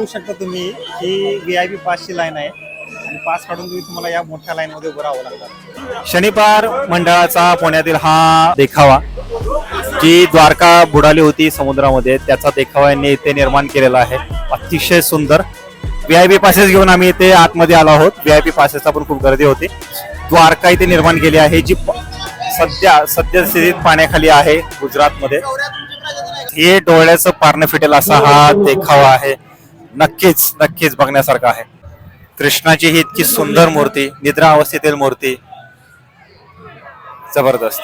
पाहू शकता तुम्ही ही व्ही आय पी पासची लाईन आहे. आणि पास काढून तुम्ही तुम्हाला या मोठ्या लाईन मध्ये उभं राहावं लागतं शनिवार मंडळाचा पुण्यातील हा देखावा जी द्वारका बुडाली होती समुद्रामध्ये त्याचा देखावा यांनी इथे निर्माण केलेला आहे. अतिशय सुंदर. व्ही आय पी पासेस घेऊन आम्ही इथे आतमध्ये आलो आहोत. व्ही आय पी पासेसचा पण खूप गर्दी होती. द्वारका इथे निर्माण केली आहे जी सध्या सद्यस्थितीत पाण्याखाली आहे गुजरातमध्ये. हे डोळ्याचं पारणं फिटेल असा हा देखावा आहे. नक्कीच नक्कीच बघण्यासारखा आहे. कृष्णाची ही इतकी सुंदर मूर्ती निद्रा अवस्थेतील मूर्ती जबरदस्त.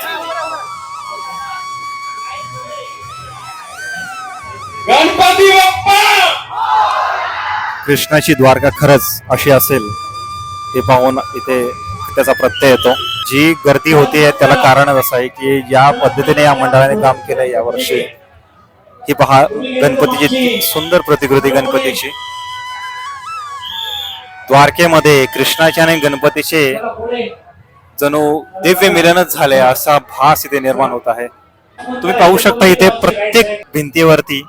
गणपती कृष्णाची द्वारका खरंच अशी असेल हे पाहून इथे त्याचा प्रत्यय येतो. जी गर्दी होती त्याला कारणच असं आहे की या पद्धतीने या मंडळाने काम केलं या वर्षी ही पहा गणपतीची सुंदर प्रतिकृती गणपतीची. द्वारकेमध्ये कृष्णाचे आणि गणपतीचे जणू दिव्य मिलनच झाले असा भास इथे निर्माण होत आहे. तुम्ही पाहू शकता इथे प्रत्येक भिंतीवरती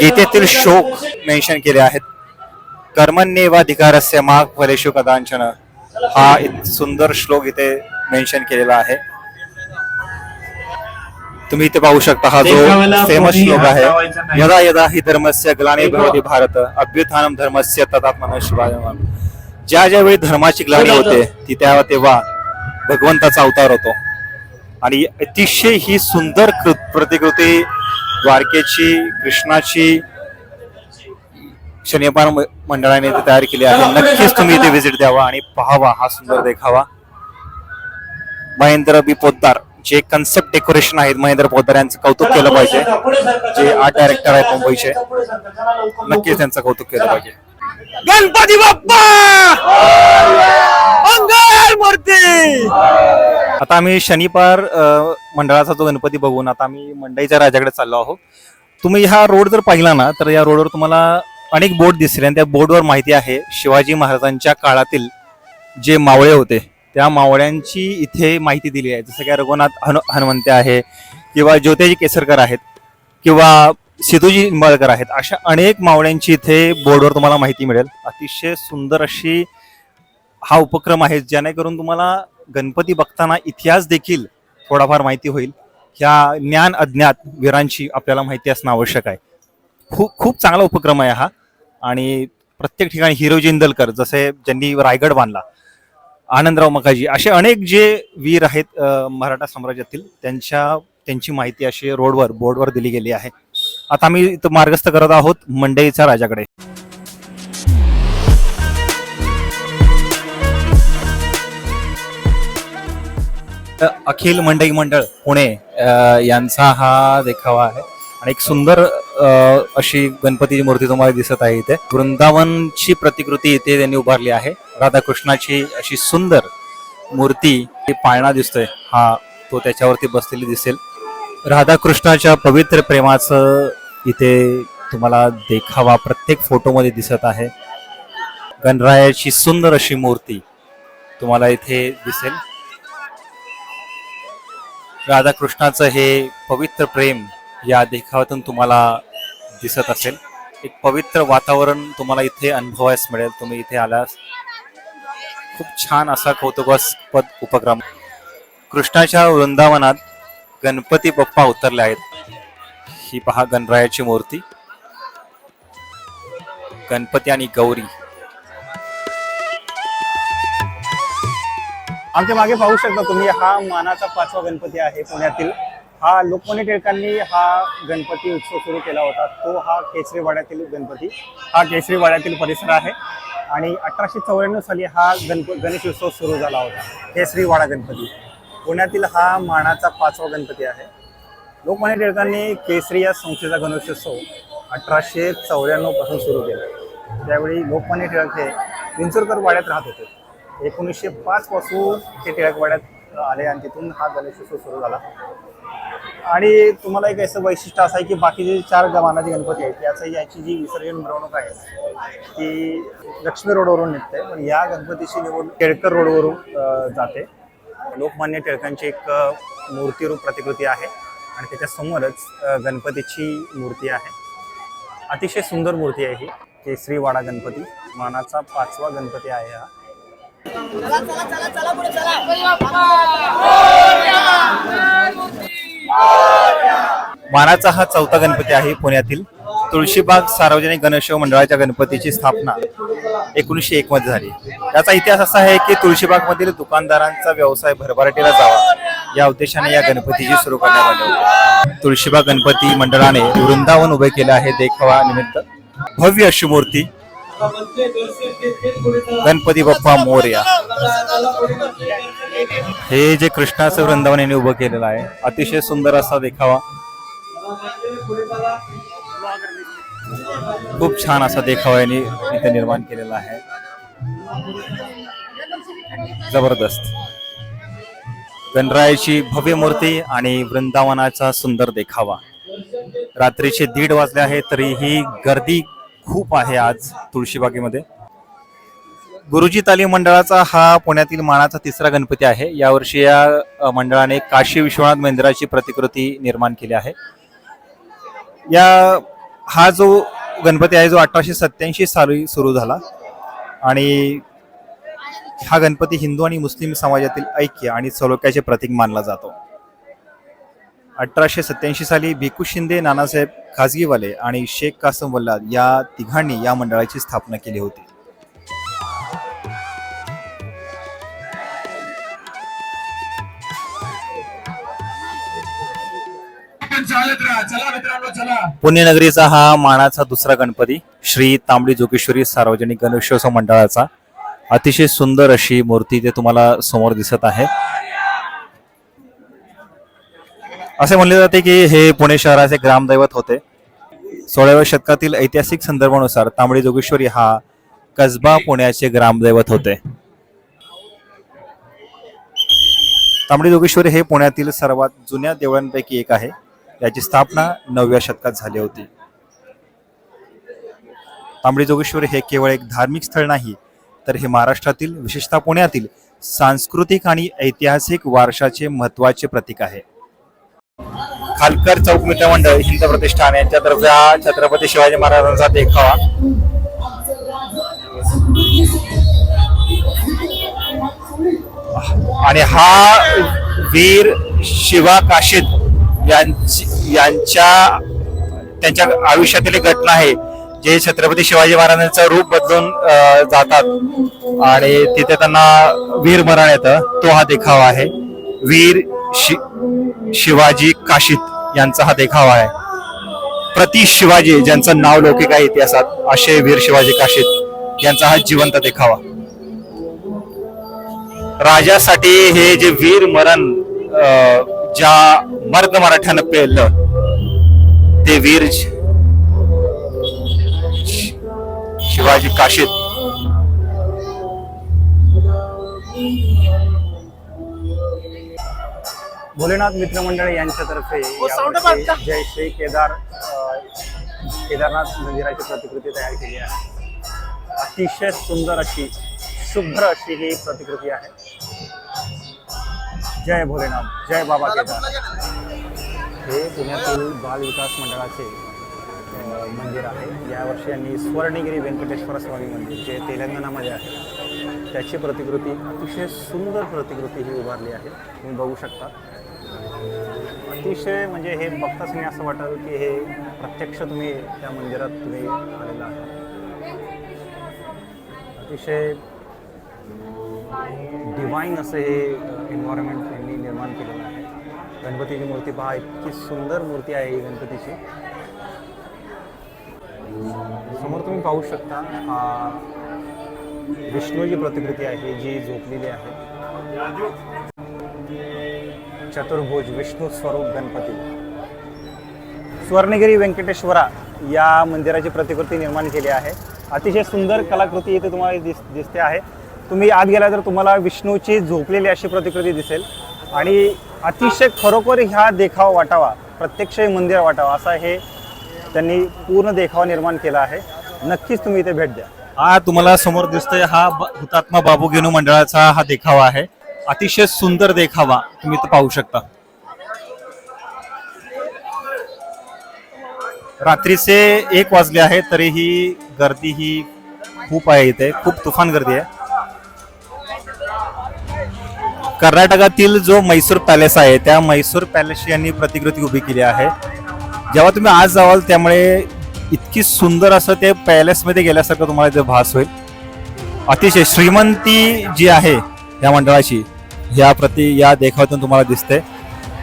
गीतेतील शोक मेन्शन केले आहेत. कर्मण्येवाधिकारस्य मा फलेशु कदांचन हा सुंदर श्लोक इथे मेन्शन केलेला आहे. तुम्ही इथे पाहू शकता हा जो फेमस श्लोक आहे. यदा यदा हि धर्मस्य ग्लानी भवती भारत. अभ्युत्थानम धर्मस्य तदात्मन शिवाय ज्या ज्या वेळी धर्माची ग्लानी होते ती त्या तेव्हा भगवंताचा अवतार होतो. आणि अतिशय ही सुंदर कृ- प्रतिकृती द्वारकेची कृष्णाची म- मंडळाने इथे तयार केली आहे. नक्कीच तुम्ही इथे व्हिजिट द्यावा आणि पाहावा हा सुंदर देखावा. महेंद्र बी पोद्दार. जे कन्सेप्ट डेकोरेशन आहेत महेंद्र पोद्दार यांचं कौतुक केलं पाहिजे. जे आर्ट डायरेक्टर आहेत मुंबईचे. नक्कीच त्यांचं कौतुक केलं पाहिजे. गणपती बाप्पा! मूर्ती! आता आम्ही शनिवार मंडळाचा जो गणपती बघून आता आम्ही मंडईच्या राजाकडे चाललो आहोत. तुम्ही हा रोड जर पाहिला ना तर या रोडवर तुम्हाला अनेक बोर्ड दिसतील आणि त्या बोर्डवर माहिती आहे शिवाजी महाराजांच्या काळातील जे मावळे होते त्या मावळ्यांची इथे माहिती दिली आहे. जसं काय रघुनाथ हनु हनुमंते आहे किंवा ज्योतिजी केसरकर आहेत किंवा सिद्धूजी निंबाळकर आहेत अशा अनेक मावळ्यांची इथे बोर्डवर तुम्हाला माहिती मिळेल. अतिशय सुंदर अशी हा उपक्रम आहे जेणेकरून तुम्हाला गणपती बघताना इतिहास देखील थोडाफार माहिती होईल. ह्या ज्ञान अज्ञात वीरांची आपल्याला माहिती असणं आवश्यक आहे. खूप खूप चांगला उपक्रम आहे हा. आणि प्रत्येक ठिकाणी हिरोजी इंदलकर जसे ज्यांनी रायगड बांधला आनंदराव मकाजी असे अनेक जे वीर आहेत मराठा साम्राज्यातील त्यांच्या त्यांची माहिती अशी रोडवर बोर्डवर दिली गेली आहे. आता आम्ही इथं मार्गस्थ करत आहोत मंडईच्या राजाकडे. अखिल मंडई मंडळ पुणे यांचा हा देखावा आहे. आणि एक सुंदर अशी गणपतीची मूर्ती तुम्हाला दिसत आहे इथे. वृंदावनची प्रतिकृती इथे त्यांनी उभारली आहे. राधाकृष्णाची अशी सुंदर मूर्ती पाळणा दिसतोय. हा तो त्याच्यावरती बसलेली दिसेल. राधाकृष्णाच्या पवित्र प्रेमाचं इथे तुम्हाला देखावा प्रत्येक फोटोमध्ये दिसत आहे. गणरायाची सुंदर अशी मूर्ती तुम्हाला इथे दिसेल. राधाकृष्णाचं हे पवित्र प्रेम या देखावातून तुम्हाला दिसत असेल. एक पवित्र वातावरण तुम्हाला इथे अनुभवायस मिळेल. तुम्ही इथे आलास. खूप छान असा कौतुकास्पद उपक्रम. कृष्णाच्या वृंदावनात गणपती बाप्पा उतरले आहेत. ही पहा गणरायाची मूर्ती. गणपती आणि गौरी. आमच्या मागे पाहू शकता तुम्ही हा मानाचा पाचवा गणपती आहे पुण्यातील. हा लोकमान्य टिळकांनी हा गणपती उत्सव सुरू केला होता. तो हा केसरीवाड्यातील गणपती हा केसरीवाड्यातील परिसर आहे. आणि अठराशे चौऱ्याण्णव साली हा गणप गणेश उत्सव सुरू झाला होता. केसरीवाडा गणपती. पुण्यातील हा मानाचा पाचवा गणपती आहे. लोकमान्य टिळकांनी केसरी या संस्थेचा गणेशोत्सव अठराशे चौऱ्याण्णवपासून सुरू केला. त्यावेळी लोकमान्य टिळक हे विंचुरकर वाड्यात राहत होते. एकोणीसशे पाचपासून ते टिळकवाड्यात आले आणि तिथून हा गणेशोत्सव सुरू झाला. आणि तुम्हाला एक असं वैशिष्ट्य असं आहे की बाकीचे चार मानाचे गणपती आहेत त्याचं याची जी विसर्जन मिरवणूक आहे ती लक्ष्मी रोडवरून निघते. पण या गणपतीची निवड टिळकर रोडवरून जाते. लोकमान्य टिळकांची एक मूर्तिरूप प्रतिकृती आहे आणि त्याच्या समोरच अं, गणपतीची मूर्ती आहे. अतिशय सुंदर मूर्ती आहे ही केसरी वाडा गणपती. मानाचा पाचवा गणपती आहे हा. मानाचा हा चौथा गणपती आहे पुण्यातील तुळशीबाग सार्वजनिक गणेशोत्सव मंडळाच्या गणपतीची स्थापना एकोणीसशे एक मध्ये झाली. याचा इतिहास असा आहे की तुळशीबाग मधील दुकानदारांचा व्यवसाय भरभराटीला जावा या उद्देशाने या गणपतीची सुरू करण्यात आली होती. तुळशीबाग गणपती मंडळाने वृंदावन उभे केले आहे देखावा निमित्त. भव्य अशी मूर्ती गणपती बाप्पा मोरया. हे जे कृष्णाचं वृंदावन यांनी उभं केलेलं आहे अतिशय सुंदर असा देखावा. खूप छान असा देखावा यांनी इथे निर्माण केलेला आहे. जबरदस्त. गणरायाची भव्य मूर्ती आणि वृंदावनाचा सुंदर देखावा. रात्रीचे दीड वाजले आहे तरीही गर्दी खूप आहे आज तुळशीबागेमध्ये. गुरुजी तालीम मंडळाचा हा पुण्यातील मानाचा तिसरा गणपती आहे. यावर्षी या मंडळाने काशी विश्वनाथ मंदिराची प्रतिकृती निर्माण केली आहे. या हा जो गणपती आहे जो अठराशे सत्याऐंशी साली सुरू झाला आणि हा गणपती हिंदू आणि मुस्लिम समाजातील ऐक्य आणि सलोख्याचे प्रतीक मानला जातो. अठराशे सत्याऐंशी साली भिकू शिंदे नानासाहेब खाजगीवाले आणि शेख कासम वल्लाद या तिघांनी या मंडळाची स्थापना केली होती. पुण्यनगरीचा हा मानाचा दुसरा गणपती श्री तांबडी जोगेश्वरी सार्वजनिक गणेशोत्सव मंडळाचा. अतिशय सुंदर अशी मूर्ती ते तुम्हाला समोर दिसत आहे. असे म्हणले जाते की हे पुणे शहराचे ग्रामदैवत होते. सोळाव्या शतकातील ऐतिहासिक संदर्भानुसार तांबडी जोगेश्वरी हा कसबा पुण्याचे ग्रामदैवत होते. तांबडी जोगेश्वरी हे पुण्यातील सर्वात जुन्या देवळांपैकी एक आहे. याची स्थापना नवव्या शतकात झाली होती. तांबडी जोगेश्वर हे केवळ एक धार्मिक स्थळ नाही तर हे महाराष्ट्रातील विशेषतः पुण्यातील सांस्कृतिक आणि ऐतिहासिक वारशाचे महत्त्वाचे प्रतीक आहे. खालकर चौक मित्र मंडळ हिंद प्रतिष्ठान यांच्यातर्फे हा छत्रपती शिवाजी महाराजांचा देखावा. आणि हा वीर शिवा काशीद यांच्या त्यांच्या आयुष्यातील एक घटना आहे जे छत्रपती शिवाजी महाराजांचं रूप बदलून जातात. आणि तिथे त्यांना वीर मरण येतं. तो हा देखावा आहे. वीर शि शिवाजी काशीत यांचा हा देखावा आहे. प्रति शिवाजी ज्यांचं नाव लौकिक आहे इतिहासात असे वीर शिवाजी काशीत यांचा हा जिवंत देखावा. राजासाठी हे जे वीर मरण ज्या मर्द मराठ्यानं पेललं ते वीर शिवाजी काशीद भोलेनाथ मित्रमंडळ यांच्यातर्फे यावर्षी जय श्री केदार केदारनाथ मंदिराची प्रतिकृती तयार केली आहे. अतिशय सुंदर अशी शुभ्र अशी ही प्रतिकृती आहे. जय भोलेनाथ जय बाबा केदार. हे पुण्यातील बाल विकास मंडळाचे मंदिर आहे. यावर्षी यांनी स्वर्णगिरी व्यंकटेश्वर स्वामी मंदिर जे तेलंगणामध्ये आहे त्याची प्रतिकृती अतिशय सुंदर प्रतिकृती ही उभारली आहे. तुम्ही बघू शकता. अतिशय म्हणजे हे बघताच नाही असं वाटेल की हे प्रत्यक्ष तुम्ही त्या मंदिरात तुम्ही आलेला आहात. अतिशय डिवाईन असं हे एन्व्हायरमेंट त्यांनी निर्माण केलेलं आहे. गणपतीची मूर्ती पहा इतकी सुंदर मूर्ती आहे ही गणपतीची. समोर तुम्ही पाहू शकता हा विष्णूची प्रतिकृती आहे जी झोपलेली आहे. चतुर्भुज विष्णू स्वरूप गणपती. स्वर्णगिरी व्यंकटेश्वरा या मंदिराची प्रतिकृती निर्माण केली आहे. अतिशय सुंदर कलाकृती इथे तुम्हाला दिस दिसते आहे. तुम्ही आत गेला तर तुम्हाला विष्णूची झोपलेली अशी प्रतिकृती दिसेल. आणि अतिशय खरोखर ह्या देखाव वाटावा प्रत्यक्ष मंदिर वाटावा असा हे त्यांनी पूर्ण देखावा निर्माण केला आहे. नक्कीच तुम्ही इथे भेट द्या. हा तुम्हाला समोर दिसतोय हा हुतात्मा बाबू गेनू मंडळाचा हा देखावा आहे. अतिशय सुंदर देखावा तुम्ही इथं पाहू शकता. रात्रीचे एक वाजले आहे तरीही गर्दी ही खूप आहे इथे. खूप तुफान गर्दी आहे. कर्नाटकातील जो मैसूर पॅलेस आहे त्या मैसूर पॅलेसची यांनी प्रतिकृती उभी केली आहे. जेव्हा तुम्ही आज जावाल त्यामुळे इतकी सुंदर असं ते पॅलेसमध्ये गेल्यासारखं तुम्हाला ते भास होईल. अतिशय श्रीमंती जी आहे या मंडळाची या प्रति या देखावातून तुम्हाला दिसते.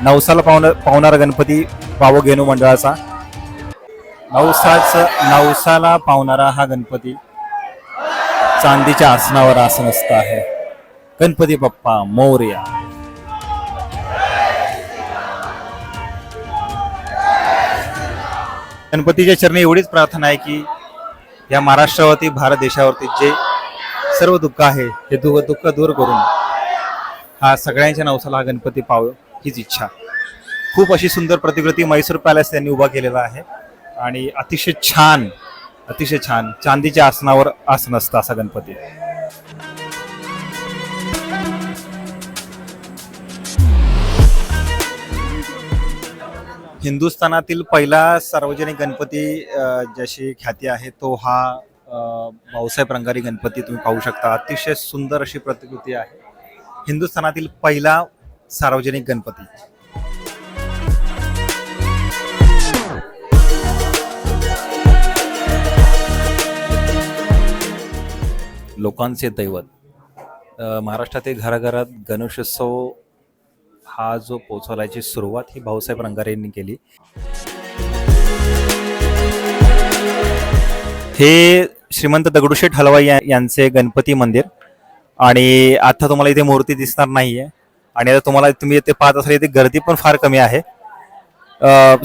नवसाला पावणार पावणारा गणपती पावोगेनू मंडळाचा. नवसाच नवसाला पावणारा हा गणपती चांदीच्या आसनावर आसनस्थ आहे. गणपती बाप्पा मौर्या. गणपतीच्या चरणी एवढीच प्रार्थना आहे की या महाराष्ट्रावरती भारत देशावरती जे सर्व दुःख आहे हे दुःख दुःख दूर करून हा सगळ्यांच्या नवसाला हा गणपती पाव हीच इच्छा. खूप अशी सुंदर प्रतिकृती मैसूर पॅलेस यांनी उभा केलेला आहे. आणि अतिशय छान अतिशय छान चांदीच्या आसनावर आसन असतं असा गणपती. हिंदुस्थानातील पहिला सार्वजनिक गणपती ज्याशी ख्याती आहे तो हा भाऊसाहेब रंगारी गणपती तुम्ही पाहू शकता. अतिशय सुंदर अशी प्रतिकृती आहे. हिंदुस्थानातील पहिला सार्वजनिक गणपती. लोकांचे दैवत. महाराष्ट्रातील घराघरात गणेशोत्सव हा जो पोचवल्याची सुरुवात ही भाऊसाहेब रंगारे यांनी केली. हे श्रीमंत दगडूशेठ हलवाई या- यांचे गणपती मंदिर. आणि आता तुम्हाला इथे मूर्ती दिसणार नाहीये. आणि आता तुम्हाला तुम्ही इथे पाहत असाल इथे गर्दी पण फार कमी आहे.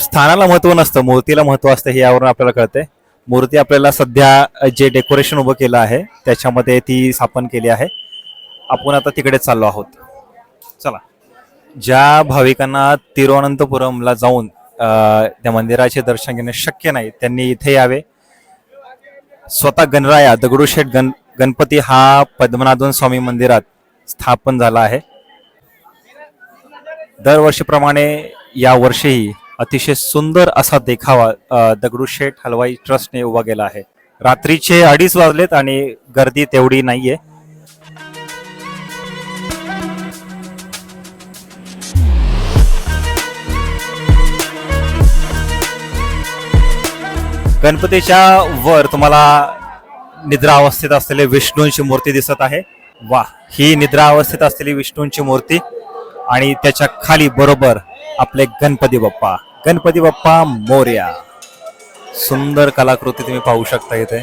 स्थानाला महत्त्व नसतं मूर्तीला महत्त्व असतं हे यावरून आपल्याला कळतंय. मूर्ती आपल्याला सध्या जे डेकोरेशन उभं केलं आहे त्याच्यामध्ये ती स्थापन केली आहे. आपण आता तिकडे चाललो आहोत. ज्या भाविकांना तिरुवनंतपुरमला जाऊन त्या मंदिराचे दर्शन घेणे शक्य नाही त्यांनी इथे यावे. स्वतः गणराया दगडूशेठ गण गणपती हा पद्मनाभन स्वामी मंदिरात स्थापन झाला आहे. दरवर्षीप्रमाणे या वर्षीही अतिशय सुंदर असा देखावा दगडूशेठ हलवाई ट्रस्टने उभा केला आहे. रात्रीचे अडीच वाजलेत आणि गर्दी तेवढी नाहीये. गणपतीच्या वर तुम्हाला निद्रा अवस्थेत असलेली विष्णूंची मूर्ती दिसत आहे. वा ही निद्रा अवस्थेत असलेली विष्णूंची मूर्ती आणि त्याच्याखाली बरोबर आपले गणपती बाप्पा. गणपती बाप्पा मोर्या. सुंदर कलाकृती तुम्ही पाहू शकता इथे.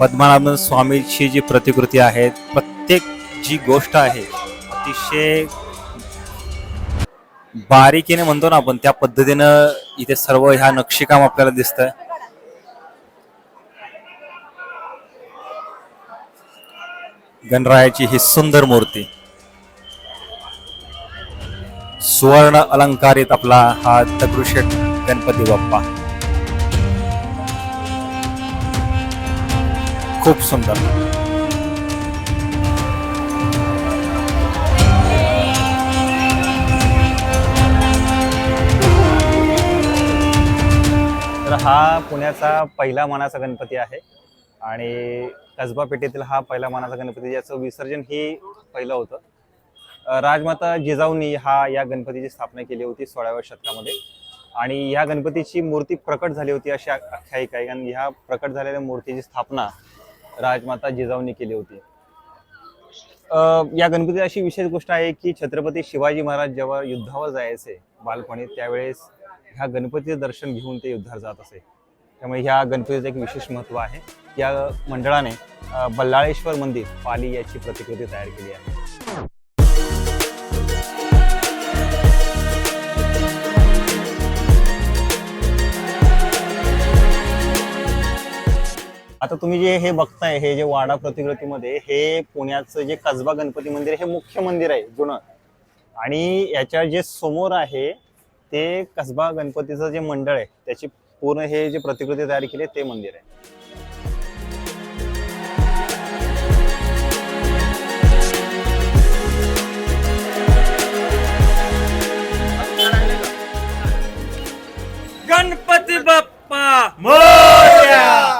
पद्मनाभन स्वामीची जी प्रतिकृती आहे प्रत्येक जी गोष्ट आहे अतिशय बारीकीने म्हणतो ना आपण त्या पद्धतीनं इथे सर्व ह्या नक्षीकाम आपल्याला दिसतंय. गणरायाची ही सुंदर मूर्ती. सुवर्ण अलंकारित आपला हा दगडूशेठ गणपती बाप्पा. खूप सुंदर. हा पुण्याचा पहिला मानाचा गणपती आहे. आणि कसबा पेठेतील हा पहिला मानाचा गणपती ज्याचं विसर्जन ही पहिलं होतं. राजमाता जिजाऊंनी हा या गणपतीची स्थापना केली होती सोळाव्या शतकामध्ये. आणि ह्या गणपतीची मूर्ती प्रकट झाली होती अशी आख्यायिका आहे. आणि ह्या प्रकट झालेल्या मूर्तीची स्थापना राजमाता जिजाऊंनी केली होती. या गणपतीची अशी विशेष गोष्ट आहे की छत्रपती शिवाजी महाराज जेव्हा युद्धावर जायचे बालपणी त्यावेळेस ह्या गणपतीचं दर्शन घेऊन ते युद्धात जात असे. त्यामुळे ह्या गणपतीचं एक विशेष महत्त्व आहे. या मंडळाने बल्लाळेश्वर मंदिर पाली याची प्रतिकृती तयार केली आहे. आता तुम्ही जे हे बघताय हे जे वाडा प्रतिकृतीमध्ये हे पुण्याचं जे कसबा गणपती मंदिर हे मुख्य मंदिर आहे जुनं. आणि याच्या जे समोर आहे ते कसबा गणपतीचं जे मंडळ आहे त्याची पूर्ण हे जे प्रतिकृती तयार केली ते मंदिर आहे. गणपती बाप्पा! मोर्या!